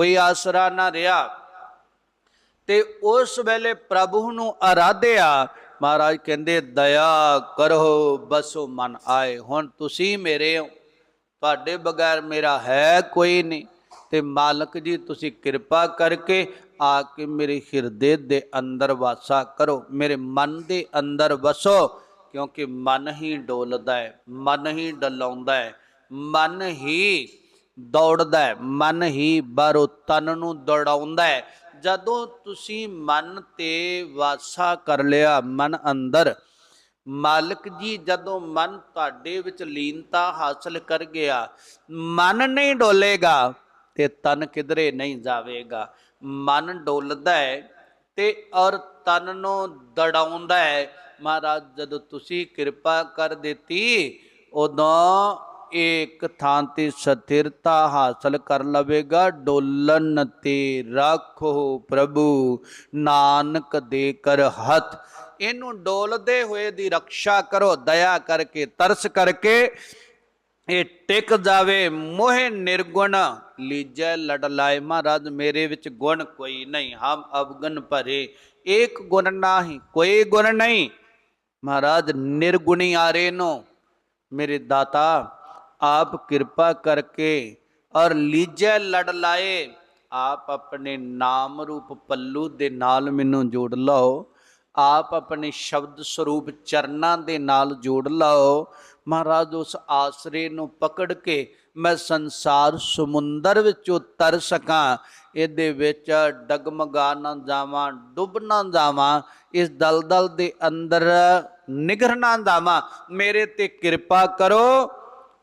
ਕੋਈ ਆਸਰਾ ਨਾ ਰਿਹਾ। ਤੇ ਉਸ ਵੇਲੇ ਪ੍ਰਭੂ ਨੂੰ ਆਰਾਧਿਆ ਮਹਾਰਾਜ ਕਹਿੰਦੇ, ਦਇਆ ਕਰੋ, ਬਸੋ ਮਨ ਆਏ। ਹੁਣ ਤੁਸੀਂ ਮੇਰੇ ਹੋ। ਤੁਹਾਡੇ ਬਗੈਰ ਮੇਰਾ ਹੈ ਕੋਈ ਨਹੀਂ। ਤੇ ਮਾਲਕ ਜੀ, ਤੁਸੀਂ ਕਿਰਪਾ ਕਰਕੇ ਆ ਕੇ ਮੇਰੇ ਹਿਰਦੇ ਦੇ ਅੰਦਰ ਵਾਸਾ ਕਰੋ। ਮੇਰੇ ਮਨ ਦੇ ਅੰਦਰ ਵਸੋ, ਕਿਉਂਕਿ ਮਨ ਹੀ ਡੋਲਦਾ ਹੈ, ਮਨ ਹੀ ਡਲਾਉਂਦਾ ਹੈ, ਮਨ ਹੀ ਦੌੜਦਾ ਹੈ, ਮਨ ਹੀ ਬਾਹਰੋਂ ਤਨ ਨੂੰ ਦੌੜਾਉਂਦਾ ਹੈ। ਜਦੋਂ ਤੁਸੀਂ ਮਨ ਤੇ ਵਾਸਾ ਕਰ ਲਿਆ, ਮਨ ਅੰਦਰ, ਮਾਲਕ ਜੀ ਜਦੋਂ ਮਨ ਤੁਹਾਡੇ ਵਿੱਚ ਲੀਨਤਾ ਹਾਸਲ ਕਰ ਗਿਆ, ਮਨ ਨਹੀਂ ਡੋਲੇਗਾ ਤੇ ਤਨ ਕਿਧਰੇ ਨਹੀਂ ਜਾਵੇਗਾ। ਮਨ ਡੋਲਦਾ ਹੈ ਤੇ ਔਰ ਤਨ ਨੂੰ ਦੜਾਉਂਦਾ ਹੈ। ਮਹਾਰਾਜ, ਜਦੋਂ ਤੁਸੀਂ ਕਿਰਪਾ ਕਰ ਦਿੱਤੀ, ਉਦੋਂ ਇੱਕ ਥਾਂ ਤੇ ਸਥਿਰਤਾ ਹਾਸਲ ਕਰ ਲਵੇਗਾ। ਡੋਲਨ ਤੇ ਰੱਖੋ ਪ੍ਰਭੂ, ਨਾਨਕ ਦੇ ਕਰ ਹੱਥ। ਇਹਨੂੰ ਡੋਲਦੇ ਹੋਏ ਦੀ ਰੱਖਿਆ ਕਰੋ, ਦਇਆ ਕਰਕੇ, ਤਰਸ ਕਰਕੇ। ਇਹ ਟਿਕ ਜਾਵੇ, ਮੋਹਿ ਨਿਰਗੁਣ। ਲੀਜੈ ਲੜ ਲਾਏ, ਮਹਾਰਾਜ ਮੇਰੇ ਵਿੱਚ ਗੁਣ ਕੋਈ ਨਹੀਂ, ਹਮ ਅਵਗਨ ਭਰੇ। ਏਕ ਗੁਣ ਨਾਹੀ, ਕੋਈ ਗੁਣ ਨਹੀਂ। ਮਹਾਰਾਜ, ਨਿਰਗੁਣੀ ਆਰੇ ਨੂੰ ਮੇਰੇ ਦਾਤਾ ਆਪ ਕਿਰਪਾ ਕਰਕੇ ਔਰ ਲੀਜੈ ਲੜ ਲਾਏ। ਆਪ ਆਪਣੇ ਨਾਮ ਰੂਪ ਪੱਲੂ ਦੇ ਨਾਲ ਮੈਨੂੰ ਜੋੜ ਲਓ। ਆਪ ਆਪਣੇ ਸ਼ਬਦ ਸਰੂਪ ਚਰਨਾਂ ਦੇ ਨਾਲ ਜੋੜ ਲਓ। ਮਹਾਰਾਜ, ਉਸ ਆਸਰੇ ਨੂੰ ਪਕੜ ਕੇ ਮੈਂ ਸੰਸਾਰ ਸਮੁੰਦਰ ਵਿੱਚੋਂ ਤਰ ਸਕਾਂ। ਇਹਦੇ ਵਿੱਚ ਡਗਮਗਾ ਨਾ ਜਾਵਾਂ, ਡੁੱਬ ਨਾ ਜਾਵਾਂ। ਇਸ ਦਲਦਲ ਦੇ ਅੰਦਰ ਨਿਗਰ ਨਾ ਜਾਵਾਂ। ਮੇਰੇ ਤੇ ਕਿਰਪਾ ਕਰੋ।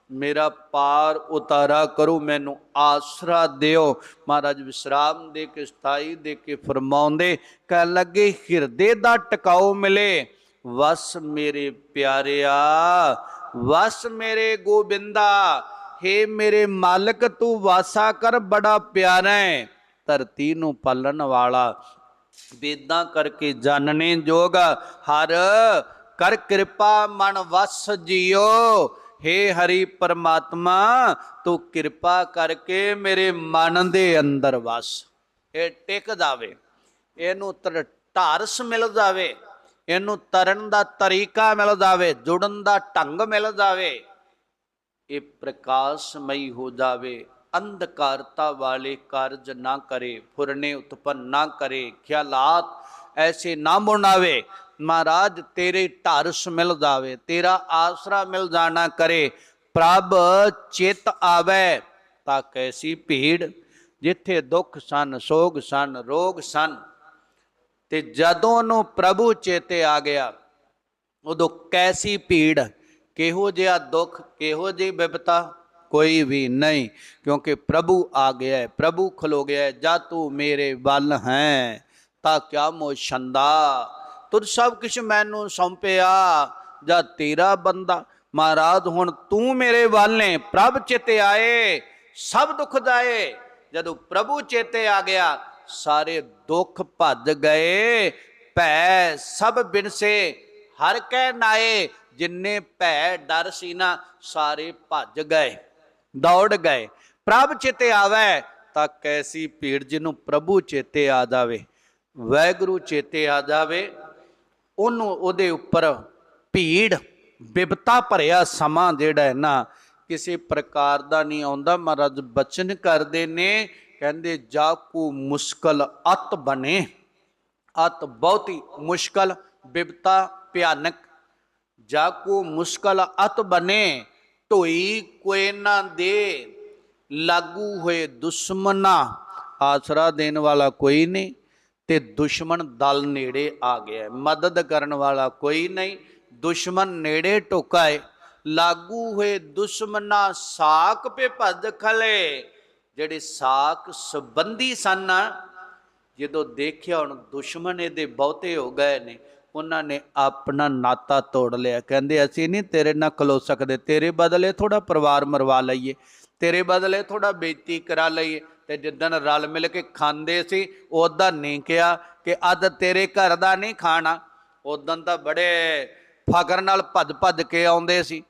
ਮੇਰਾ ਪਾਰ ਉਤਾਰਾ ਕਰੋ, ਮੈਨੂੰ ਆਸਰਾ ਦਿਓ। ਮਹਾਰਾਜ ਵਿਸਰਾਮ ਦੇ ਕੇ, ਸਥਾਈ ਦੇ ਕੇ ਫਰਮਾਉਂਦੇ ਕਹਿ ਲੱਗੇ, ਹਿਰਦੇ ਦਾ ਟਿਕਾਓ ਮਿਲੇ, ਵਸ ਮੇਰੇ ਪਿਆਰਿਆ, ਵਸ ਮੇਰੇ ਗੋਬਿੰਦਾ, ਹੇ ਮੇਰੇ ਮਾਲਕ, ਤੂੰ ਵਾਸਾ ਕਰ, ਬੜਾ ਪਿਆਰਾ ਹੈ ਧਰਤੀ ਨੂੰ ਪਾਲਣ ਵਾਲਾ, ਵੇਦਾਂ ਕਰਕੇ ਜਾਣਨੇ ਜੋਗ, ਹਰ ਕਰ ਕਿਰਪਾ ਮਨ ਵਸ ਜੀਓ। हे ਹਰੀ ਪਰਮਾਤਮਾ, ਤੂੰ ਕਿਰਪਾ ਕਰਕੇ ਮੇਰੇ ਮਨ ਦੇ ਅੰਦਰ ਵਸ। ਇਹ ਟਿਕ ਜਾਵੇ, ਇਹਨੂੰ ਤਰ- ਮਿਲ ਜਾਵੇ, ਇਹਨੂੰ ਤਰਨ ਦਾ ਤਰੀਕਾ ਮਿਲ ਜਾਵੇ, ਜੁੜਨ ਦਾ ਢੰਗ ਮਿਲ ਜਾਵੇ, ਇਹ ਪ੍ਰਕਾਸ਼ਮਈ ਹੋ ਜਾਵੇ, ਅੰਧਕਾਰਤਾ ਵਾਲੇ ਕਾਰਜ ਨਾ ਕਰੇ, ਫੁਰਨੇ ਉਤਪਨ ਨਾ ਕਰੇ, ਖਿਆਲਾਤ ਐਸੇ ਨਾ ਬਣਾਵੇ ਮਹਾਰਾਜ, ਤੇਰੇ ਢਾਰਸ ਮਿਲ ਜਾਵੇ, ਤੇਰਾ ਆਸਰਾ ਮਿਲ ਜਾਣਾ ਕਰੇ, ਪ੍ਰਭ ਚਿਤ ਆਵੇ, ਤਾਂ ਕੈਸੀ ਭੀੜ? ਜਿੱਥੇ ਦੁੱਖ ਸਨ, ਸੋਗ ਸਨ, ਰੋਗ ਸਨ, ਤੇ ਜਦੋਂ ਨੂੰ ਪ੍ਰਭੂ ਚੇਤੇ ਆ ਗਿਆ, ਉਦੋਂ ਕੈਸੀ ਭੀੜ? ਕਿਹੋ ਜਿਹਾ ਦੁੱਖ, ਕਿਹੋ ਜਿਹੀ ਬਿਪਤਾ? ਕੋਈ ਵੀ ਨਹੀਂ, ਕਿਉਂਕਿ ਪ੍ਰਭੂ ਆ ਗਿਆ ਹੈ, ਪ੍ਰਭੂ ਖਲੋ ਗਿਆ ਹੈ, ਜਾ ਤੂੰ ਮੇਰੇ ਵੱਲ ਹੈ, ਤਾਂ ਕਿਆ ਮੋਸ਼ੰਦਾ ਤੁਰ ਸਭ ਕੁਛ ਮੈਨੂੰ ਸੌਂਪਿਆ, ਜਾਂ ਤੇਰਾ ਬੰਦਾ। ਮਹਾਰਾਜ, ਹੁਣ ਤੂੰ ਮੇਰੇ ਵੱਲ ਪ੍ਰਭ ਚਿਤੇ ਆਏ, ਸਭ ਦੁੱਖ ਜਾਏ ਜਦੋਂ ਪ੍ਰਭੂ ਚੇਤੇ ਆ ਗਿਆ, ਸਾਰੇ ਦੁੱਖ ਭੱਜ ਗਏ। ਭੈ ਸਭ ਬਿਨਸੇ, ਹਰ ਕੈ ਨਾਏ, ਜਿੰਨੇ ਭੈ ਡਰ ਸੀ ਨਾ, ਸਾਰੇ ਭੱਜ ਗਏ, ਦੌੜ ਗਏ। ਪ੍ਰਭ ਚੇਤੇ ਆਵੇ, ਤਾਂ ਕੈਸੀ ਭੀੜ ਜਿਹਨੂੰ ਪ੍ਰਭੂ ਚੇਤੇ ਆ ਜਾਵੇ, ਵੈਗੁਰੂ ਚੇਤੇ ਆ ਜਾਵੇ। ਉਹਨੂੰ ਉਹਦੇ ਉੱਪਰ ਭੀੜ, ਬਿਬਤਾ ਭਰਿਆ ਸਮਾਂ ਜਿਹੜਾ ਹੈ ਨਾ, ਕਿਸੇ ਪ੍ਰਕਾਰ ਦਾ ਨਹੀਂ ਆਉਂਦਾ। ਮਹਾਰਾਜ ਬਚਨ ਕਰਦੇ ਨੇ, ਕਹਿੰਦੇ, ਜਾ ਕੋ ਮੁਸ਼ਕਲ ਅਤ ਬਣੇ। ਅਤ ਬਹੁਤੀ ਮੁਸ਼ਕਲ ਬਿਪਤਾ ਭਿਆਨਕ। ਜਾ ਕੋ ਮੁਸ਼ਕਲ ਅਤ ਬਣੇ ਢੋਈ ਕੋਏ ਨਾ ਦੇ, ਲਾਗੂ ਹੋਏ ਦੁਸ਼ਮਨਾ। ਆਸਰਾ ਦੇਣ ਵਾਲਾ ਕੋਈ ਨਹੀਂ। ਤੇ ਦੁਸ਼ਮਣ ਦਲ ਨੇੜੇ ਆ ਗਿਆ ਮਦਦ ਕਰਨ ਵਾਲਾ ਕੋਈ ਨਹੀਂ, ਦੁਸ਼ਮਣ ਨੇੜੇ ਟੋਕਾਏ ਲਾਗੂ ਹੋਏ ਦੁਸ਼ਮਨਾ ਸਾਕ ਪੇ ਭੱਜ ਖਲੇ। ਜਿਹੜੇ ਸਾਕ ਸੰਬੰਧੀ ਸਨ, ਜਦੋਂ ਦੇਖਿਆ ਹੁਣ ਦੁਸ਼ਮਣ ਇਹਦੇ ਬਹੁਤੇ ਹੋ ਗਏ ਨੇ, ਉਹਨਾਂ ਨੇ ਆਪਣਾ ਨਾਤਾ ਤੋੜ ਲਿਆ। ਕਹਿੰਦੇ, ਅਸੀਂ ਨਹੀਂ ਤੇਰੇ ਨਾਲ ਖਲੋ ਸਕਦੇ। ਤੇਰੇ ਬਦਲੇ ਥੋੜਾ ਪਰਿਵਾਰ ਮਰਵਾ ਲਈਏ। ਤੇਰੇ ਬਦਲੇ ਥੋੜਾ ਬੇਇੱਜ਼ਤੀ ਕਰਾ ਲਈਏ। ਤੇ ਜਿੱਦਣ ਰਲ ਮਿਲ ਕੇ ਖਾਂਦੇ ਸੀ ਉਦੋਂ ਨਹੀਂ ਕਿਹਾ ਕਿ ਅੱਜ ਤੇਰੇ ਘਰ ਦਾ ਨਹੀਂ ਖਾਣਾ। ਉਦੋਂ ਤਾਂ ਬੜੇ ਫਕਰ ਨਾਲ ਭੱਜ ਭੱਜ ਕੇ ਆਉਂਦੇ ਸੀ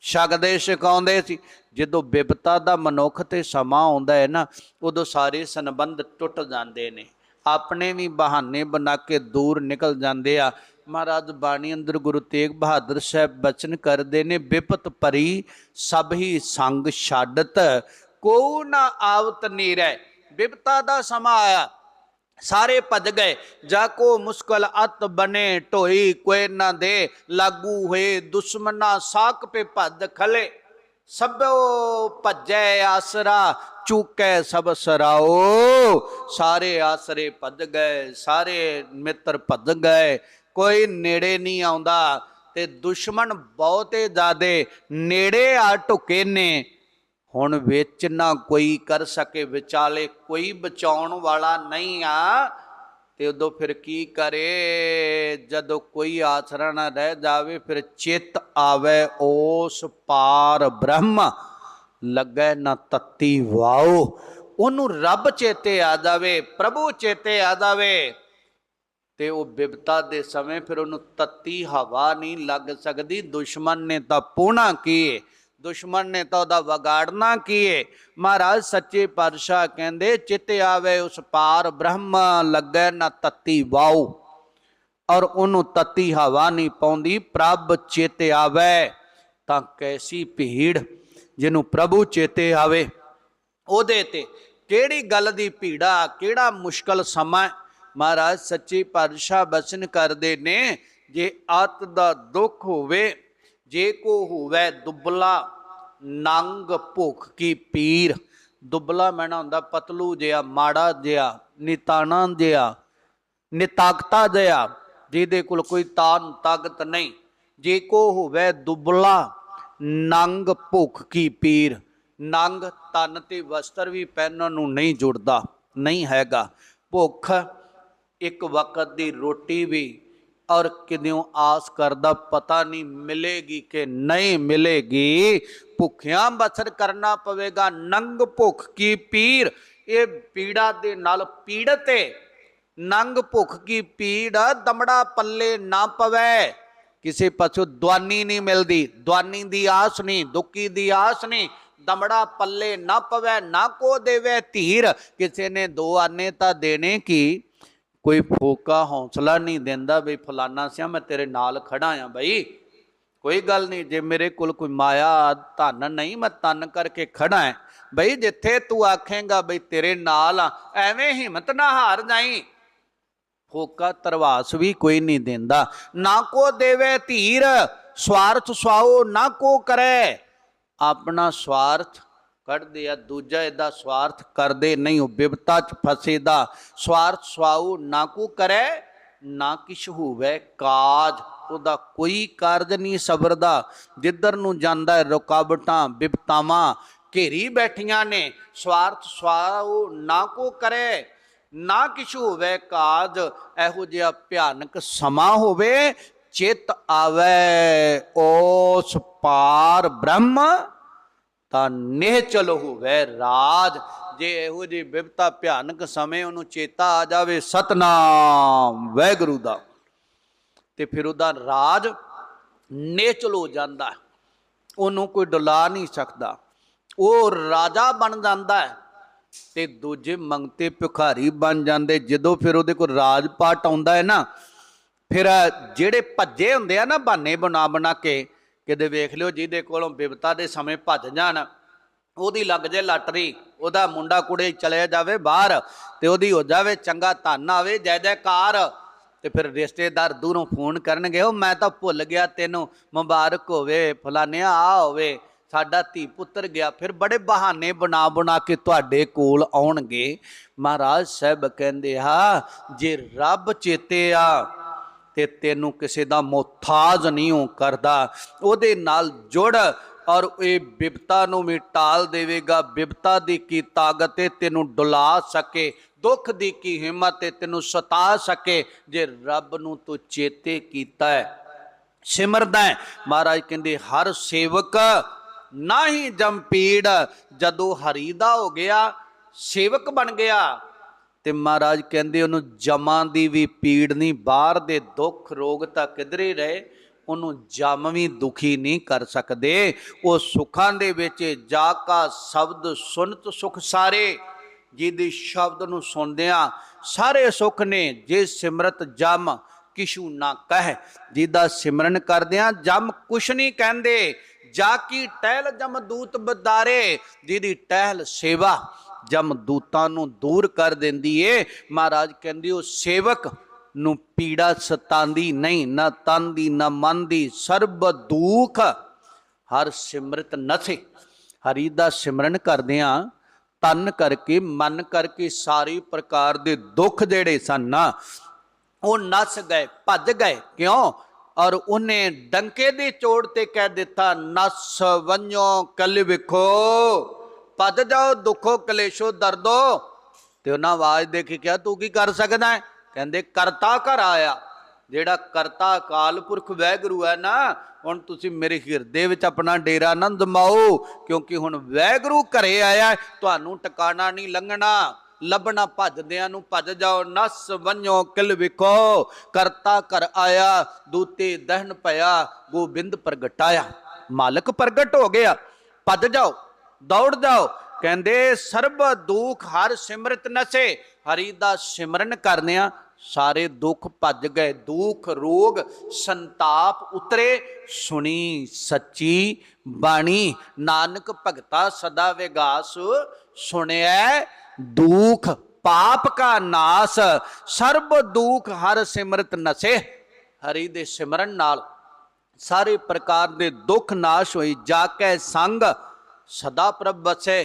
ਛਕਦੇ ਛਕਾਉਂਦੇ ਸੀ। ਜਦੋਂ ਬਿਪਤਾ ਦਾ ਮਨੁੱਖ ਤੇ ਸਮਾਂ ਆਉਂਦਾ ਹੈ ਨਾ, ਉਦੋਂ ਸਾਰੇ ਸੰਬੰਧ ਟੁੱਟ ਜਾਂਦੇ ਨੇ। ਆਪਣੇ ਵੀ ਬਹਾਨੇ ਬਣਾ ਕੇ ਦੂਰ ਨਿਕਲ ਜਾਂਦੇ ਆ। ਮਹਾਰਾਜ ਬਾਣੀ ਅੰਦਰ ਗੁਰੂ ਤੇਗ ਬਹਾਦਰ ਸਾਹਿਬ ਬਚਨ ਕਰਦੇ ਨੇ, ਬਿਪਤ ਭਰੀ ਸਭ ਹੀ ਸੰਗ ਛੱਡਤ ਕੋ ਨਾ ਆਵਤ ਨੀਰੈ ਬਿਪਤਾ ਦਾ ਸਮਾਂ ਆਇਆ। ਸਾਰੇ ਭੱਜ ਗਏ। ਜਾ ਕੋ ਮੁਸ਼ਕਲ ਅਤ ਬਨੇ ਢੋਈ, ਕੋਈ ਨਾ ਦੇ ਲਾਗੂ ਹੋਏ। ਦੁਸ਼ਮਨਾ ਸਾਕ ਪੇ ਭੱਜ ਖਲੇ। ਸਭੋ ਭੱਜੈ ਆਸਰਾ, ਚੂਕੈ ਸਭ ਸਰਾਓ। ਸਾਰੇ ਆਸਰੇ ਭੱਜ ਗਏ, ਸਾਰੇ ਮਿੱਤਰ ਭੱਜ ਗਏ। ਕੋਈ ਨੇੜੇ ਨਹੀਂ ਆਉਂਦਾ ਤੇ ਦੁਸ਼ਮਣ ਬਹੁਤੇ ਜ਼ਿਆਦੇ। ਨੇੜੇ ਆ ਢੁਕੇ ਨੇ। ਹੁਣ ਵਿੱਚ ਨਾ ਕੋਈ ਕਰ ਸਕੇ, ਵਿਚਾਲੇ ਕੋਈ ਬਚਾਉਣ ਵਾਲਾ ਨਹੀਂ ਆ। ਤੇ ਉਦੋਂ ਫਿਰ ਕੀ ਕਰੇ? ਜਦੋਂ ਕੋਈ ਆਸਰਾ ਨਾ ਰਹਿ ਜਾਵੇ, ਫਿਰ ਚਿੱਤ ਆਵੇ, ਉਸ ਪਾਰ ਬ੍ਰਹਮ ਲੱਗੈ ਨਾ ਤਤੀ ਵਾਓ। ਉਹਨੂੰ ਰੱਬ ਚੇਤੇ ਆ ਜਾਵੇ, ਪ੍ਰਭੂ ਚੇਤੇ ਆ ਜਾਵੇ। ਤੇ ਉਹ ਬਿਪਤਾ ਦੇ ਸਮੇਂ ਫਿਰ ਉਹਨੂੰ ਤੱਤੀ ਹਵਾ ਨਹੀਂ ਲੱਗ ਸਕਦੀ, ਦੁਸ਼ਮਣ ਨੇ ਤਾਂ ਪੂਣਾ ਕੀ ਦੁਸ਼ਮਣ ਨੇ ਤਾਂ ਉਹਦਾ ਵਗਾੜਨਾ ਕੀਏ। ਮਹਾਰਾਜ ਸੱਚੇ ਪਾਤਸ਼ਾਹ ਕਹਿੰਦੇ, ਚਿੱਤ ਆਵੇ ਉਸ ਪਾਰ ਬ੍ਰਹਮ, ਲੱਗੈ ਨਾ ਤੱਤੀ ਵਾਉ। ਔਰ ਉਹਨੂੰ ਤੱਤੀ ਹਵਾ ਨਹੀਂ ਪਾਉਂਦੀ, ਪ੍ਰਭ ਚੇਤੇ ਆਵੇ ਤਾਂ ਕੈਸੀ ਭੀੜ, ਜਿਹਨੂੰ ਪ੍ਰਭੂ ਚੇਤੇ ਆਵੇ। ਉਹਦੇ ਤੇ ਕਿਹੜੀ ਗੱਲ ਦੀ ਭੀੜਾ, ਕਿਹੜਾ ਮੁਸ਼ਕਲ ਸਮਾਂ ਮਹਾਰਾਜ ਸੱਚੇ ਪਾਤਸ਼ਾਹ ਬਚਨ ਕਰਦੇ ਨੇ, ਜੇ ਆਤ ਦਾ ਦੁੱਖ ਹੋਵੇ ਜੇ ਕੋ ਹੋਵੇ ਦੁੱਬਲਾ ਨੰਗ ਭੁੱਖ ਕੀ ਪੀਰ। ਦੁਬਲਾ ਮੈਨਾ ਹੁੰਦਾ ਪਤਲੂ ਜਿਹਾ, ਮਾੜਾ ਜਿਹਾ, ਨਿਤਾਣਾ ਜਿਹਾ ਨਿਤਾਕਤਾ ਜਿਹਾ, ਜਿਹਦੇ ਕੋਲ ਕੋਈ ਤਾਨ ਤਾਕਤ ਨਹੀਂ। ਜੇ ਕੋ ਹੋਵੇ ਦੁੱਬਲਾ ਨੰਗ ਭੁੱਖ ਕੀ ਪੀਰ। ਨੰਗ ਤਨ ਤੇ ਵਸਤਰ ਵੀ ਪਹਿਨਣ ਨੂੰ ਨਹੀਂ ਜੁੜਦਾ, ਨਹੀਂ ਹੈਗਾ। ਭੁੱਖ ਇੱਕ ਵਕਤ ਦੀ ਰੋਟੀ ਵੀ ਔਰ ਕਿਦਿਓ ਆਸ ਕਰਦਾ ਪਤਾ ਨਹੀਂ ਮਿਲੇਗੀ ਕਿ ਨਹੀਂ ਮਿਲੇਗੀ। ਭੁੱਖਿਆਂ ਬਸਰ ਕਰਨਾ ਪਵੇਗਾ, ਨੰਗ ਭੁੱਖ ਕੀ ਪੀਰ? ਇਹ ਪੀੜਾ ਦੇ ਨਾਲ ਪੀੜਤੇ ਨੰਗ ਭੁੱਖ ਕੀ ਪੀੜ, ਦਮੜਾ ਪੱਲੇ ਨਾ ਪਵੇ। ਕਿਸੇ ਪਾਸੋਂ ਦਵਾਨੀ ਨਹੀਂ ਮਿਲਦੀ, ਦਵਾਨੀ ਦੀ ਆਸ ਨਹੀਂ ਦੁੱਕੀ ਦੀ ਆਸ ਨਹੀਂ। ਦਮੜਾ ਪੱਲੇ ਨਾ ਪਵੇ, ਨਾ ਕੋ ਦੇਵੇ ਧੀਰ। ਕਿਸੇ ਨੇ ਦੋ ਆਨੇ ਤਾਂ ਦੇਣੇ ਕੀ? ਕੋਈ ਫੋਕਾ ਹੌਸਲਾ ਨਹੀਂ ਦਿੰਦਾ ਬਈ ਫਲਾਨਾ ਸਿਆ ਮੈਂ ਤੇਰੇ ਨਾਲ ਖੜਾ ਆ ਬਈ। ਕੋਈ ਗੱਲ ਨਹੀਂ, ਜੇ ਮੇਰੇ ਕੋਲ ਕੋਈ ਮਾਇਆ ਧਨ ਨਹੀਂ, ਮੈਂ ਤਨ ਕਰਕੇ ਖੜਾ ਹਾਂ ਬਈ ਜਿੱਥੇ ਤੂੰ ਆਖੇਂਗਾ ਬਈ ਤੇਰੇ ਨਾਲ ਆ, ਐਵੇਂ ਹਿੰਮਤ ਨਾ ਹਾਰ ਜਾਈ। ਫੋਕਾ ਤਰਵਾਸ ਵੀ ਕੋਈ ਨਹੀਂ ਦਿੰਦਾ। ਨਾ ਕੋ ਦੇਵੇ ਧੀਰ, ਸਵਾਰਥ ਸਵਾਓ, ਨਾ ਕੋ ਕਰੇ। ਆਪਣਾ ਸਵਾਰਥ ਕੱਢਦੇ ਆ, ਦੂਜਾ ਇਹਦਾ ਸਵਾਰਥ ਕਰਦੇ ਨਹੀਂ, ਉਹ ਬਿਪਤਾ ਚ ਫਸੇ ਦਾ ਸਵਾਰਥ ਸਵਾਉ ਨਾ ਕੋ ਕਰੈ, ਨਾ ਕਿਛ ਹੋਵੇ ਕਾਜ। ਉਹਦਾ ਕੋਈ ਕਾਰਜ ਨਹੀਂ ਸਬਰ ਦਾ ਜਿੱਧਰ ਨੂੰ ਜਾਂਦਾ ਹੈ ਰੁਕਾਵਟਾਂ ਬਿਪਤਾਵਾਂ ਘੇਰੀ ਬੈਠੀਆਂ ਨੇ, ਸਵਾਰਥ ਸਵਾਉ ਨਾ ਕੋ ਕਰੇ, ਨਾ ਕਿਛ ਹੋਵੇ ਕਾਜ। ਇਹੋ ਜਿਹਾ ਭਿਆਨਕ ਸਮਾਂ ਹੋਵੇ, ਚਿਤ ਆਵੇ, ਉਸ ਪਾਰ ਬ੍ਰਹਮ ਤਾਂ ਨਿਹਚਲ ਵੈ ਰਾਜ। ਜੇ ਇਹੋ ਜਿਹੀ ਬਿਪਤਾ ਭਿਆਨਕ ਸਮੇਂ ਉਹਨੂੰ ਚੇਤਾ ਆ ਜਾਵੇ, ਸਤਨਾਮ ਵੈਗੁਰੂ ਦਾ। ਤੇ ਫਿਰ ਉਹਦਾ ਰਾਜ ਨਿਹਚਲ ਹੋ ਜਾਂਦਾ ਉਹਨੂੰ ਕੋਈ ਡੁਲਾ ਨਹੀਂ ਸਕਦਾ। ਉਹ ਰਾਜਾ ਬਣ ਜਾਂਦਾ ਹੈ ਤੇ ਦੂਜੇ ਮੰਗਤੇ ਭਿਖਾਰੀ ਬਣ ਜਾਂਦੇ। ਜਦੋਂ ਫਿਰ ਉਹਦੇ ਕੋਲ ਰਾਜ ਪਾਟ ਆਉਂਦਾ ਹੈ ਨਾ, ਫਿਰ ਜਿਹੜੇ ਭੱਜੇ ਹੁੰਦੇ ਆ ਨਾ ਬਹਾਨੇ ਬਣਾ ਬਣਾ ਕੇ ਕਿਤੇ ਵੇਖ ਲਿਓ ਜਿਹਦੇ ਕੋਲੋਂ ਬਿਪਤਾ ਦੇ ਸਮੇਂ ਭੱਜ ਜਾਣ, ਉਹਦੀ ਲੱਗ ਜੇ ਲਾਟਰੀ ਉਹਦਾ ਮੁੰਡਾ ਕੁੜੇ ਚਲੇ ਜਾਵੇ ਬਾਹਰ ਤੇ ਉਹਦੀ ਹੋ ਜਾਵੇ ਚੰਗਾ ਧਨ ਆਵੇ, ਜੈ ਜੈਕਾਰ। ਤੇ ਫਿਰ ਰਿਸ਼ਤੇਦਾਰ ਦੂਰੋਂ ਫੋਨ ਕਰਨਗੇ ਉਹ ਮੈਂ ਤਾਂ ਭੁੱਲ ਗਿਆ ਤੈਨੂੰ, ਮੁਬਾਰਕ ਹੋਵੇ ਫਲਾਨਿਆ ਆ ਹੋਵੇ, ਸਾਡਾ ਧੀ ਪੁੱਤਰ ਗਿਆ। ਫਿਰ ਬੜੇ ਬਹਾਨੇ ਬਣਾ ਬਣਾ ਕੇ ਤੁਹਾਡੇ ਕੋਲ ਆਉਣਗੇ। ਮਹਾਰਾਜ ਸਾਹਿਬ ਕਹਿੰਦੇ ਆ, ਜੇ ਰੱਬ ਚੇਤੇ ਆ ਤੇ ਤੈਨੂੰ ਕਿਸੇ ਦਾ ਮੁਹਤਾਜ ਨਹੀਂ ਹੋ ਕਰਦਾ। ਉਹਦੇ ਨਾਲ ਜੁੜ ਔਰ ਇਹ ਬਿਪਤਾ ਨੂੰ ਵੀ ਟਾਲ ਦੇਵੇਗਾ। ਬਿਪਤਾ ਦੀ ਕੀ ਤਾਕਤ ਹੈ ਤੈਨੂੰ ਡੁਲਾ ਸਕੇ। ਦੁੱਖ ਦੀ ਕੀ ਹਿੰਮਤ ਹੈ ਤੈਨੂੰ ਸਤਾ ਸਕੇ। ਜੇ ਰੱਬ ਨੂੰ ਤੂੰ ਚੇਤੇ ਕੀਤਾ ਹੈ ਸਿਮਰਦਾ ਹੈ ਮਹਾਰਾਜ ਕਹਿੰਦੇ, ਹਰ ਸੇਵਕ ਨਾ ਹੀ ਜੰਪੀੜ ਜਦੋਂ ਹਰੀ ਦਾ ਹੋ ਗਿਆ, ਸੇਵਕ ਬਣ ਗਿਆ। ਤੇ ਮਹਾਰਾਜ ਕਹਿੰਦੇ ਉਹਨੂੰ ਜਮਾਂ ਦੀ ਵੀ ਪੀੜ ਨਹੀਂ, ਬਾਹਰ ਦੇ ਦੁੱਖ ਰੋਗ ਤਾਂ ਕਿਧਰੇ ਰਹੇ, ਉਹਨੂੰ ਜਮ ਵੀ ਦੁਖੀ ਨਹੀਂ ਕਰ ਸਕਦੇ। ਉਹ ਸੁੱਖਾਂ ਦੇ ਵਿੱਚ ਜਾ ਕਾ ਸ਼ਬਦ ਸੁਨਤ ਸੁਖ ਸਾਰੇ, ਜਿਹਦੇ ਸ਼ਬਦ ਨੂੰ ਸੁਣਦਿਆਂ ਸਾਰੇ ਸੁੱਖ ਨੇ, ਜੇ ਸਿਮਰਤ ਜਮ ਕਿਛੂ ਨਾ ਕਹਿ, ਜਿਹਦਾ ਸਿਮਰਨ ਕਰਦਿਆਂ ਜਮ ਕੁਛ ਨਹੀਂ ਕਹਿੰਦੇ। ਜਾ ਕੀ ਟਹਿਲ ਜਮ ਦੂਤ ਬਦਾਰੇ, ਜਿਹਦੀ ਟਹਿਲ ਸੇਵਾ ਜਮ ਦੂਤਾਂ ਨੂੰ ਦੂਰ ਕਰ ਦਿੰਦੀ ਏ। ਮਹਾਰਾਜ ਕਹਿੰਦੇ, ਉਹ ਸੇਵਕ ਨੂੰ ਪੀੜਾ ਸਤਾਂਦੀ ਨਹੀਂ, ਨਾ ਤਨ ਦੀ ਨਾ ਮਨ ਦੀ ਸਰਬ ਦੁਖ। ਹਰ ਸਿਮਰਤ ਨਥੇ। ਹਰੀ ਦਾ ਸਿਮਰਨ ਕਰਦਿਆਂ ਤਨ ਕਰਕੇ, ਮਨ ਕਰਕੇ ਸਾਰੇ ਪ੍ਰਕਾਰ ਦੇ ਦੁੱਖ ਜਿਹੜੇ ਸਨ ਨਾ, ਉਹ ਨਸ ਗਏ, ਭੱਜ ਗਏ। ਕਿਉਂ? ਔਰ ਉਹਨੇ ਡੰਕੇ ਦੀ ਚੋੜ ਤੇ ਕਹਿ ਦਿੱਤਾ, ਨਸ ਵੰਜੋ ਕਲ ਵਿਖੋ। ਭੱਜ ਜਾਓ, ਦੁੱਖੋ ਕਲੇਸ਼ੋ ਦਰਦੋ। ਤੇ ਉਹਨਾਂ ਆਵਾਜ਼ ਦੇ ਕੇ ਕਿਹਾ, ਤੂੰ ਕੀ ਕਰ ਸਕਦਾ ਹੈ? ਕਹਿੰਦੇ, ਕਰਤਾ ਘਰ ਆਇਆ। ਜਿਹੜਾ ਕਰਤਾ ਅਕਾਲ ਪੁਰਖ ਵੈਗੁਰੂ ਹੈ ਨਾ, ਹੁਣ ਤੁਸੀਂ ਮੇਰੇ ਹਿਰਦੇ ਵਿੱਚ ਆਪਣਾ ਡੇਰਾ ਨਾ ਜਮਾਓ ਕਿਉਂਕਿ ਹੁਣ ਵੈਗੁਰੂ ਘਰੇ ਆਇਆ ਤੁਹਾਨੂੰ ਟਿਕਾਣਾ ਨਹੀਂ ਲੰਘਣਾ। ਲੱਭਣਾ ਭੱਜਦਿਆਂ ਨੂੰ ਭੱਜ ਜਾਓ, ਨਸ ਵੰਜੋ ਕਿਲ ਵਿਖੋ। ਕਰਤਾ ਕਰ ਆਇਆ, ਦੂਤੇ ਦਹਨ ਭਇਆ, ਗੋਬਿੰਦ ਪ੍ਰਗਟਾਇਆ। ਮਾਲਕ ਪ੍ਰਗਟ ਹੋ ਗਿਆ। ਭੱਜ ਜਾਓ। ਦੌੜ ਜਾਓ। ਕਹਿੰਦੇ, ਸਰਬ ਦੁੱਖ ਹਰ ਸਿਮਰਤ ਨਸੇ। ਹਰੀ ਦਾ ਸਿਮਰਨ ਕਰਨਿਆ ਸਾਰੇ ਦੁੱਖ ਭੱਜ ਗਏ। ਦੁੱਖ, ਰੋਗ, ਸੰਤਾਪ ਉਤਰੇ। ਸੁਣੀ ਸੱਚੀ ਬਾਣੀ। ਨਾਨਕ ਭਗਤਾ ਸਦਾ ਵਿਗਾਸ। ਸੁਣਿਆ ਦੁੱਖ ਪਾਪ ਕਾ ਨਾਸ। ਸਰਬ ਦੁੱਖ ਹਰ ਸਿਮਰਤ ਨਸੇ। ਹਰੀ ਦੇ ਸਿਮਰਨ ਨਾਲ ਸਾਰੇ ਪ੍ਰਕਾਰ ਦੇ ਦੁੱਖ ਨਾਸ਼ ਹੋਈ ਜਾ ਕੇ ਸੰਗ ਸਦਾ ਪ੍ਰਭ ਵਸੈ।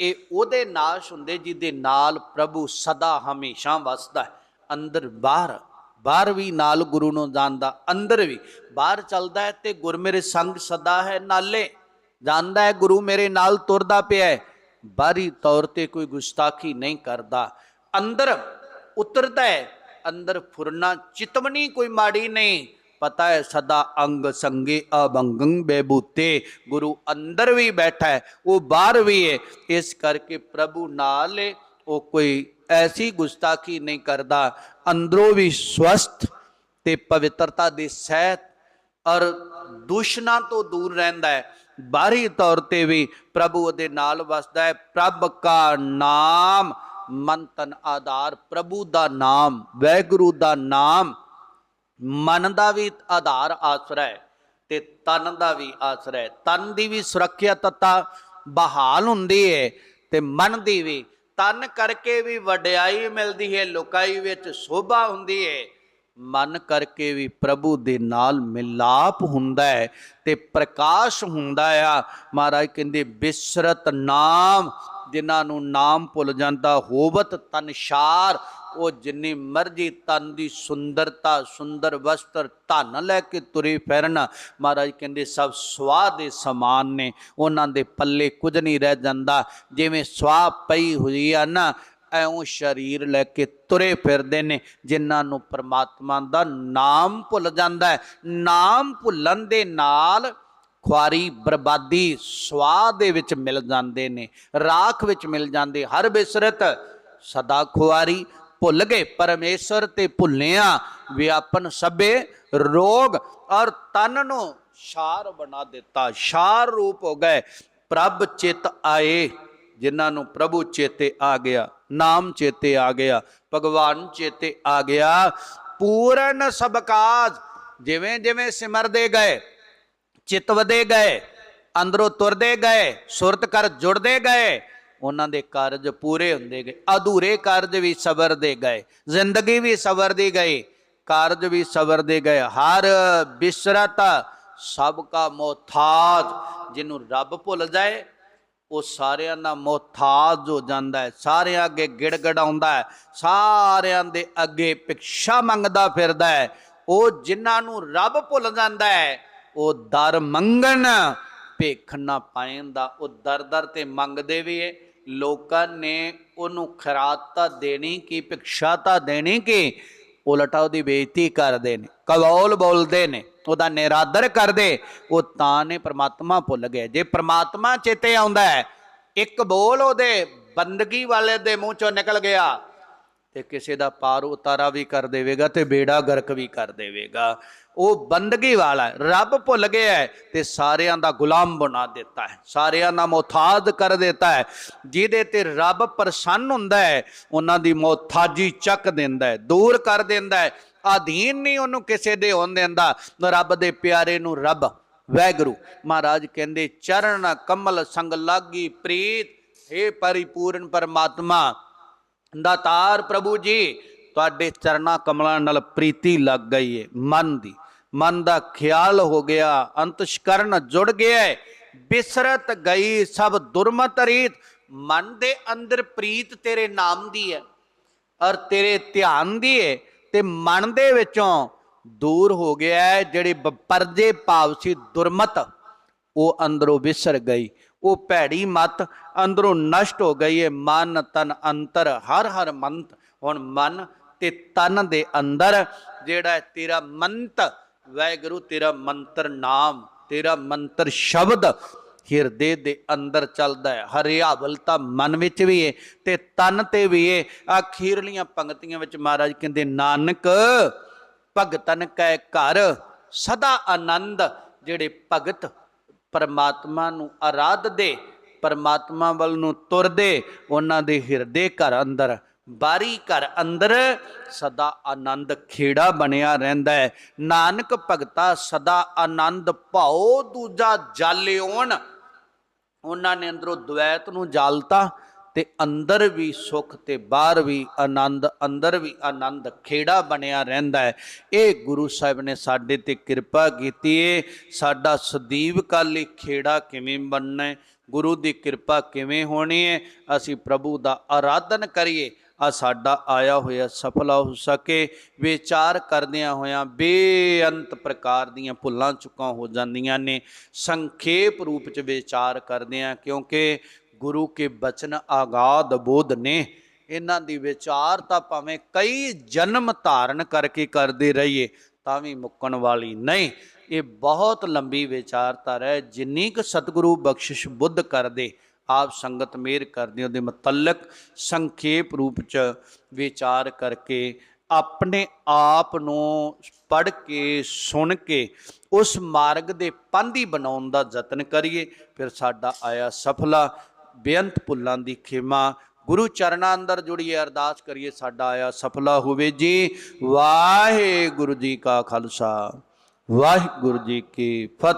ਇਹ ਉਹਦੇ ਨਾਸ਼ ਹੁੰਦੇ ਜਿਹਦੇ ਨਾਲ ਪ੍ਰਭੂ ਸਦਾ ਹਮੇਸ਼ਾ ਵਸਦਾ ਅੰਦਰ ਬਾਹਰ ਬਾਹਰ ਵੀ ਨਾਲ ਗੁਰੂ ਨੂੰ ਜਾਣਦਾ, ਅੰਦਰ ਵੀ। ਬਾਹਰ ਚੱਲਦਾ ਹੈ ਤੇ ਗੁਰ ਮੇਰੇ ਸੰਗ ਸਦਾ ਹੈ ਨਾਲੇ। ਜਾਣਦਾ ਹੈ ਗੁਰੂ ਮੇਰੇ ਨਾਲ ਤੁਰਦਾ ਪਿਆ ਹੈ। ਬਾਹਰੀ ਤੌਰ ਤੇ ਕੋਈ ਗੁਸਤਾਖੀ ਨਹੀਂ ਕਰਦਾ। ਅੰਦਰ ਉਤਰਦਾ ਹੈ। ਅੰਦਰ ਫੁਰਨਾ ਚਿਤਮਣੀ ਕੋਈ ਮਾੜੀ ਨਹੀਂ। ਪਤਾ ਹੈ, ਸਦਾ ਅੰਗ ਸੰਗੇ ਅਬੰਗੰ ਬੇਬੂਤੇ। ਗੁਰੂ ਅੰਦਰ ਵੀ ਬੈਠਾ ਹੈ, ਉਹ ਬਾਹਰ ਵੀ ਹੈ। ਇਸ ਕਰਕੇ ਪ੍ਰਭੂ ਨਾਲ ਉਹ ਕੋਈ ਐਸੀ ਗੁਸਤਾਖੀ ਨਹੀਂ ਕਰਦਾ। ਅੰਦਰੋਂ ਵੀ ਸਵਸਥ ਤੇ ਪਵਿੱਤਰਤਾ ਦੇ ਸਹਿਤ ਔਰ ਦੁਸ਼ਮਣਾਂ ਤੋਂ ਦੂਰ ਰਹਿੰਦਾ ਹੈ। ਬਾਹਰੀ ਤੌਰ ਤੇ ਵੀ ਪ੍ਰਭੂ ਉਹਦੇ ਨਾਲ ਵਸਦਾ ਹੈ। ਪ੍ਰਭ ਕਾ ਨਾਮ ਮੰਤਨ ਆਧਾਰ, ਪ੍ਰਭੂ ਦਾ ਨਾਮ, ਵੈਗੁਰੂ ਦਾ ਨਾਮ ਮਨ ਦਾ ਵੀ ਆਧਾਰ ਆਸਰਾ ਹੈ ਤੇ ਤਨ ਦਾ ਵੀ ਆਸਰਾ ਹੈ। ਤਨ ਦੀ ਵੀ ਸੁਰੱਖਿਆ ਬਹਾਲ ਹੁੰਦੀ ਹੈ ਤੇ ਮਨ ਦੀ ਵੀ। ਤਨ ਕਰਕੇ ਵੀ ਵਡਿਆਈ ਮਿਲਦੀ ਹੈ, ਲੋਕਾਈ ਵਿੱਚ ਸੋਭਾ ਹੁੰਦੀ ਹੈ। ਮਨ ਕਰਕੇ ਵੀ ਪ੍ਰਭੂ ਦੇ ਨਾਲ ਮਿਲਾਪ ਹੁੰਦਾ ਹੈ ਤੇ ਪ੍ਰਕਾਸ਼ ਹੁੰਦਾ ਆ। ਮਹਾਰਾਜ ਕਹਿੰਦੇ, ਬਿਸਰਤ ਨਾਮ, ਜਿਨ੍ਹਾਂ ਨੂੰ ਨਾਮ ਭੁੱਲ ਜਾਂਦਾ, ਹੋਵਤ ਤਨਸ਼ਾਰ ਉਹ ਜਿੰਨੀ ਮਰਜ਼ੀ ਤਨ ਦੀ ਸੁੰਦਰਤਾ, ਸੁੰਦਰ ਵਸਤਰ ਧਨ ਲੈ ਕੇ ਤੁਰੇ ਫਿਰਨ। ਮਹਾਰਾਜ ਕਹਿੰਦੇ, ਸਭ ਸਵਾਹ ਦੇ ਸਮਾਨ ਨੇ, ਉਹਨਾਂ ਦੇ ਪੱਲੇ ਕੁਝ ਨਹੀਂ ਰਹਿ ਜਾਂਦਾ। ਜਿਵੇਂ ਸਵਾਹ ਪਈ ਹੋਈ ਆ ਨਾ, ਐਉਂ ਸਰੀਰ ਲੈ ਕੇ ਤੁਰੇ ਫਿਰਦੇ ਨੇ, ਜਿਨ੍ਹਾਂ ਨੂੰ ਪਰਮਾਤਮਾ ਦਾ ਨਾਮ ਭੁੱਲ ਜਾਂਦਾ ਹੈ। ਨਾਮ ਭੁੱਲਣ ਦੇ ਨਾਲ ਖੁਆਰੀ ਬਰਬਾਦੀ ਸਵਾਦ ਦੇ ਵਿੱਚ ਮਿਲ ਜਾਂਦੇ ਨੇ, ਰਾਖ ਵਿੱਚ ਮਿਲ ਜਾਂਦੇ। ਹਰ ਬਿਸਰਤ ਸਦਾ ਖੁਆਰੀ ਭੁੱਲ ਗਏ ਪਰਮੇਸ਼ਰ ਤੇ ਭੁੱਲਿਆ, ਵਿਆਪਨ ਸਭੇ ਰੋਗ ਔਰ ਤਨ ਨੂੰ ਸ਼ਾਰ ਬਣਾ ਦਿੱਤਾ ਸ਼ਾਰ ਰੂਪ ਹੋ ਗਏ। ਪ੍ਰਭ ਚਿਤ ਆਏ, ਜਿਨ੍ਹਾਂ ਨੂੰ ਪ੍ਰਭੂ ਚੇਤੇ ਆ ਗਿਆ, ਨਾਮ ਚੇਤੇ ਆ ਗਿਆ, ਭਗਵਾਨ ਚੇਤੇ ਆ ਗਿਆ। ਪੂਰਨ ਸਭ ਕਾਜ ਜਿਵੇਂ ਜਿਵੇਂ ਸਿਮਰਦੇ ਗਏ ਚਿਤਵਦੇ ਗਏ, ਅੰਦਰੋਂ ਤੁਰਦੇ ਗਏ, ਸੁਰਤ ਕਰ ਜੁੜਦੇ ਗਏ ਉਹਨਾਂ ਦੇ ਕਾਰਜ ਪੂਰੇ ਹੁੰਦੇ ਗਏ, ਅਧੂਰੇ ਕਾਰਜ ਵੀ ਸਬਰਦੇ ਗਏ, ਜ਼ਿੰਦਗੀ ਵੀ ਸਬਰਦੀ ਗਈ, ਕਾਰਜ ਵੀ ਸਬਰਦੇ ਗਏ, ਹਰ ਬਿਸਰਤ ਸਭ ਕਾ ਮੋਥਾਜ, ਜਿਹਨੂੰ ਰੱਬ ਭੁੱਲ ਜਾਏ, ਉਹ ਸਾਰਿਆਂ ਦਾ ਮੋਥਾਜ ਹੋ ਜਾਂਦਾ ਹੈ, ਸਾਰਿਆਂ ਅੱਗੇ ਗਿੜਗੜਾਉਂਦਾ ਹੈ, ਸਾਰਿਆਂ ਦੇ ਅੱਗੇ ਪਿਕਸ਼ਾ ਮੰਗਦਾ ਫਿਰਦਾ ਹੈ, ਉਹ ਜਿਨ੍ਹਾਂ ਨੂੰ ਰੱਬ ਭੁੱਲ ਜਾਂਦਾ ਹੈ, ਉਹ ਦਰ ਮੰਗਣ, ਭੇਖ ਨਾ ਪਾਇੰਦਾ ਉਹ ਦਰ ਦਰ ਤੇ ਮੰਗਦੇ ਵੀ ਏ ਲੋਕਾਂ ਨੇ ਉਹਨੂੰ ਖਰਾਤ ਤਾਂ ਦੇਣੀ ਕਿ, ਭਿਕਸ਼ਾ ਤਾਂ ਦੇਣੀ ਕਿ? ਉਲਟਾ ਉਹਦੀ ਬੇਇੱਜ਼ਤੀ ਕਰਦੇ ਨੇ ਕਵੌਲ ਬੋਲਦੇ ਨੇ, ਉਹਦਾ ਨਿਰਾਦਰ ਕਰਦੇ, ਉਹ ਤਾਂ ਨੇ ਪ੍ਰਮਾਤਮਾ ਭੁੱਲ ਗਏ। ਜੇ ਪ੍ਰਮਾਤਮਾ ਚੇਤੇ ਆਉਂਦਾ ਹੈ, ਇੱਕ ਬੋਲ ਉਹਦੇ ਬੰਦਗੀ ਵਾਲੇ ਦੇ ਮੂੰਹ ਚੋਂ ਨਿਕਲ ਗਿਆ ਤੇ ਕਿਸੇ ਦਾ ਪਾਰ ਉਤਾਰਾ ਵੀ ਕਰ ਦੇਵੇਗਾ ਤੇ ਬੇੜਾ ਗਰਕ ਵੀ ਕਰ ਦੇਵੇਗਾ। ਉਹ ਬੰਦਗੀ ਵਾਲਾ ਰੱਬ ਭੁੱਲ ਗਿਆ ਹੈ ਤੇ ਸਾਰਿਆਂ ਦਾ ਗੁਲਾਮ ਬਣਾ ਦਿੱਤਾ ਹੈ। ਸਾਰਿਆਂ ਦਾ ਮੁਹਤਾਜ ਕਰ ਦਿੱਤਾ ਹੈ। ਜਿਹਦੇ ਤੇ ਰੱਬ ਪ੍ਰਸੰਨ ਹੁੰਦਾ ਹੈ, ਉਹਨਾਂ ਦੀ ਮੁਹਤਾਜੀ ਚੱਕ ਦਿੰਦਾ ਹੈ, ਦੂਰ ਕਰ ਦਿੰਦਾ ਹੈ। ਅਧੀਨ ਨਹੀਂ ਉਹਨੂੰ ਕਿਸੇ ਦੇ ਹੋਣ ਦਿੰਦਾ। ਰੱਬ ਦੇ ਪਿਆਰੇ ਨੂੰ ਰੱਬ, ਵੈਗਰੂ, ਮਹਾਰਾਜ ਕਹਿੰਦੇ ਚਰਨ ਕਮਲ ਸੰਗ ਲਾਗੀ ਪ੍ਰੀਤ हे ਪਰਿਪੂਰਨ ਪਰਮਾਤਮਾ, ਦਾਤਾਰ ਪ੍ਰਭੂ ਜੀ, ਤੁਹਾਡੇ ਚਰਨਾ ਕਮਲਾਂ ਨਾਲ ਪ੍ਰੀਤੀ ਲੱਗ ਗਈ ਏ, ਮਨ ਦੀ। ਮਨ ਦਾ ਖਿਆਲ ਹੋ ਗਿਆ, ਅੰਤਸ਼ਕਰਨ ਜੁੜ ਗਿਆ ਹੈ। ਬਿਸਰਤ ਗਈ ਸਭ ਦੁਰਮਤ ਰੀਤ। ਮਨ ਦੇ ਅੰਦਰ ਪ੍ਰੀਤ ਤੇਰੇ ਨਾਮ ਦੀ ਹੈ ਔਰ ਤੇਰੇ ਧਿਆਨ ਦੀ ਏ ਤੇ ਮਨ ਦੇ ਵਿੱਚੋਂ ਦੂਰ ਹੋ ਗਿਆ ਹੈ ਜਿਹੜੇ ਬ- ਪਰਦੇ ਭਾਵ ਸੀ ਦੁਰਮਤ। ਉਹ ਅੰਦਰੋਂ ਵਿਸਰ ਗਈ। ਉਹ ਭੈੜੀ ਮਤ ਅੰਦਰੋਂ ਨਸ਼ਟ ਹੋ ਗਈ ਹੈ। ਮਨ ਤਨ ਅੰਤਰ, ਹਰ ਹਰ ਮੰਤ। ਹੁਣ ਮਨ ਤੇ ਤਨ ਦੇ ਅੰਦਰ ਜਿਹੜਾ ਤੇਰਾ ਮੰਤ ਵੈਗੁਰੂ ਤੇਰਾ ਮੰਤਰ ਨਾਮ, ਤੇਰਾ ਮੰਤਰ ਸ਼ਬਦ ਹਿਰਦੇ ਦੇ ਅੰਦਰ ਚੱਲਦਾ ਹੈ। ਹਰਿਆਵਲਤਾ ਮਨ ਵਿੱਚ ਵੀ ਏ ਤੇ ਤਨ ਤੇ ਵੀ ਏ। ਅਖੀਰਲੀਆਂ ਪੰਕਤੀਆਂ ਵਿੱਚ ਮਹਾਰਾਜ ਕਹਿੰਦੇ, ਨਾਨਕ, ਭਗਤਨ ਕੈ ਘਰ, ਸਦਾ ਆਨੰਦ। ਜਿਹੜੇ ਭਗਤ ਪਰਮਾਤਮਾ ਨੂੰ ਆਰਾਧ ਦੇ ਪਰਮਾਤਮਾ ਵੱਲ ਨੂੰ ਤੁਰਦੇ, ਉਹਨਾਂ ਦੇ ਹਿਰਦੇ ਘਰ ਅੰਦਰ ਬਾਰੀ ਘਰ ਅੰਦਰ ਸਦਾ ਆਨੰਦ ਖੇੜਾ ਬਣਿਆ ਰਹਿੰਦਾ ਹੈ। ਨਾਨਕ ਭਗਤਾ ਸਦਾ ਆਨੰਦ ਭਾਉ, ਦੂਜਾ ਜਾਲਿਓਣ। ਉਹਨਾਂ ਨੇ ਅੰਦਰੋਂ ਦ્વੈਤ ਨੂੰ ਜਾਲਤਾ ਤੇ ਅੰਦਰ ਵੀ ਸੁਖ ਤੇ ਬਾਹਰ ਵੀ ਆਨੰਦ, ਅੰਦਰ ਵੀ ਆਨੰਦ ਖੇੜਾ ਬਣਿਆ ਰਹਿੰਦਾ ਹੈ। ਇਹ ਗੁਰੂ ਸਾਹਿਬ ਨੇ ਸਾਡੇ ਤੇ ਕਿਰਪਾ ਕੀਤੀ ਏ। ਸਾਡਾ ਸਦੀਵ ਕਾਲੀ ਖੇੜਾ ਕਿਵੇਂ ਬਣਨਾ ਹੈ? ਗੁਰੂ ਦੀ ਕਿਰਪਾ ਕਿਵੇਂ ਹੋਣੀ ਹੈ? ਅਸੀਂ ਪ੍ਰਭੂ ਦਾ ਆਰਾਧਨ ਕਰੀਏ। ਆ ਸਾਡਾ ਆਇਆ ਹੋਇਆ ਸਫਲਾ ਹੋ ਸਕੇ। ਵਿਚਾਰ ਕਰਦਿਆਂ ਹੋਇਆਂ ਬੇਅੰਤ ਪ੍ਰਕਾਰ ਦੀਆਂ ਭੁੱਲਾਂ ਚੁੱਕਾਂ ਹੋ ਜਾਂਦੀਆਂ ਨੇ। ਸੰਖੇਪ ਰੂਪ ਚ ਵਿਚਾਰ ਕਰਦਿਆਂ, ਕਿਉਂਕਿ ਗੁਰੂ ਕੇ ਬਚਨ ਆਗਾਦ ਬੋਧ ਨੇ। ਇਹਨਾਂ ਦੀ ਵਿਚਾਰ ਤਾਂ ਭਾਵੇਂ ਕਈ ਜਨਮ ਧਾਰਨ ਕਰਕੇ ਕਰਦੇ ਰਹੀਏ, ਤਾਂ ਵੀ ਮੁੱਕਣ ਵਾਲੀ ਨਹੀਂ। ਇਹ ਬਹੁਤ ਲੰਬੀ ਵਿਚਾਰਧਾਰਾ ਹੈ, ਜਿੰਨੀ ਕੁ ਸਤਿਗੁਰੂ ਬਖਸ਼ਿਸ਼ ਬੁੱਧ ਕਰਦੇ ਆਪ ਸੰਗਤ ਮੇਰ ਕਰਦੇ ਉਹਦੇ ਮੁਤਲਕ ਸੰਖੇਪ ਰੂਪ ਚ ਵਿਚਾਰ ਕਰਕੇ ਆਪਣੇ ਆਪ ਨੂੰ ਪੜ੍ਹ ਕੇ, ਸੁਣ ਕੇ, ਉਸ ਮਾਰਗ ਦੇ ਪੰਧੀ ਬਣਾਉਣ ਦਾ ਯਤਨ ਕਰੀਏ, ਫਿਰ ਸਾਡਾ ਆਇਆ ਸਫਲਾ। ਬੇਅੰਤ ਭੁੱਲਾਂ ਦੀ ਖੇਮਾ। ਗੁਰੂ ਚਰਨਾਂ ਅੰਦਰ ਜੁੜੀਏ, ਅਰਦਾਸ ਕਰੀਏ, ਸਾਡਾ ਆਇਆ ਸਫਲਾ ਹੋਵੇ ਜੀ। ਵਾਹਿਗੁਰੂ ਜੀ ਕਾ ਖਾਲਸਾ। ਵਾਹਿਗੁਰੂ ਜੀ ਕੀ ਫਤਿਹ।